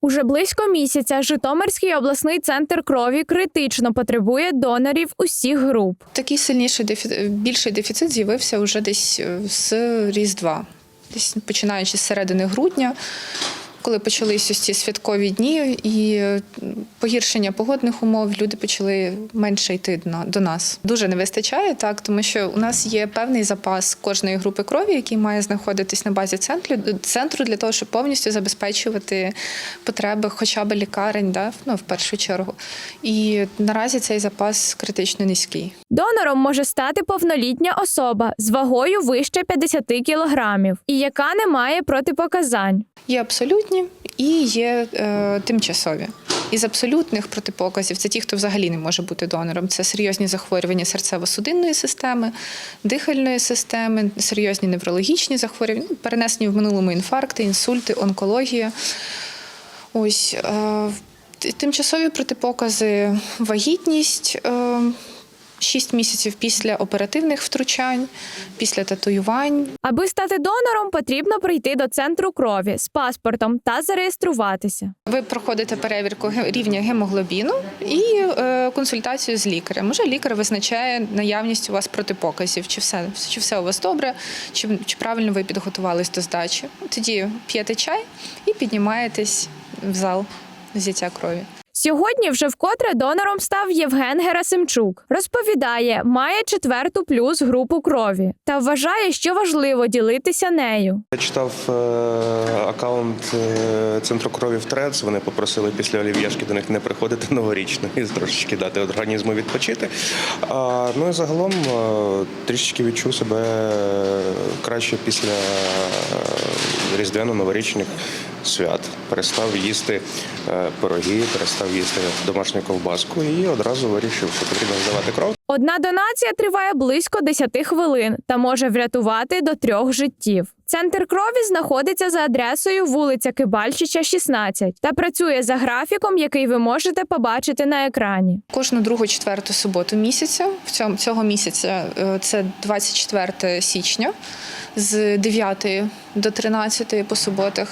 Уже близько місяця Житомирський обласний центр крові критично потребує донорів усіх груп. Такий сильніший дефіцит, більший дефіцит з'явився вже десь е, з Різдва, десь починаючи з середини грудня, коли почалися ці святкові дні і е, погіршення погодних умов, люди почали менше йти до нас. Дуже не вистачає, так, тому що у нас є певний запас кожної групи крові, який має знаходитись на базі центру, центру для того, щоб повністю забезпечувати потреби хоча б лікарень, да, ну, в першу чергу. І наразі цей запас критично низький. Донором може стати повнолітня особа з вагою вище 50 кілограмів і яка не має протипоказань. Є абсолютні і є е, тимчасові. Із абсолютних протипоказів це ті, хто взагалі не може бути донором. Це серйозні захворювання серцево-судинної системи, дихальної системи, серйозні неврологічні захворювання, ну, перенесені в минулому інфаркти, інсульти, онкологія. Ось е, тимчасові протипокази, вагітність. Е, 6 місяців після оперативних втручань, після татуювань, Аби стати донором, потрібно прийти до центру крові з паспортом та зареєструватися. Ви проходите перевірку рівня гемоглобіну і е, консультацію з лікарем. Уже лікар визначає наявність у вас протипоказів, чи все, чи все у вас добре, чи, чи правильно ви підготувались до здачі. Тоді п'єте чай і піднімаєтесь в зал взяття крові. Сьогодні вже вкотре донором став Євген Герасимчук. Розповідає, має четверту плюс групу крові та вважає, що важливо ділитися нею. Я читав е, аккаунт е, центру крові в Трец. Вони попросили після олів'яшки до них не приходити новорічно і трошечки дати організму відпочити. А, ну і загалом е, трішечки відчув себе краще після е, різдвяно-новорічних свят. Перестав їсти е, пироги, перестав їсти домашню ковбаску і одразу вирішив, що потрібно здавати кров. Одна донація триває близько 10 хвилин та може врятувати до трьох життів. Центр крові знаходиться за адресою вулиця Кибальчича, 16 та працює за графіком, який ви можете побачити на екрані. Кожну другу четверту суботу місяця. В цьому цього місяця е, це 24 січня з 9 до 13 по суботах.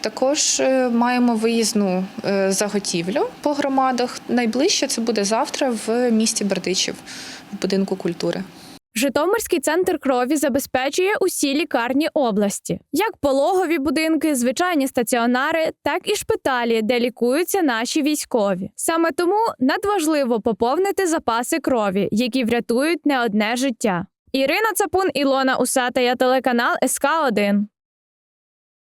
Також е, маємо виїзну е, заготівлю по громадах. Найближче це буде завтра в місті Бердичів, в будинку культури. Житомирський центр крові забезпечує усі лікарні області, як пологові будинки, звичайні стаціонари, так і шпиталі, де лікуються наші військові. Саме тому надважливо поповнити запаси крові, які врятують не одне життя. Ірина Цапун, Ілона Усатая, телеканал СК 1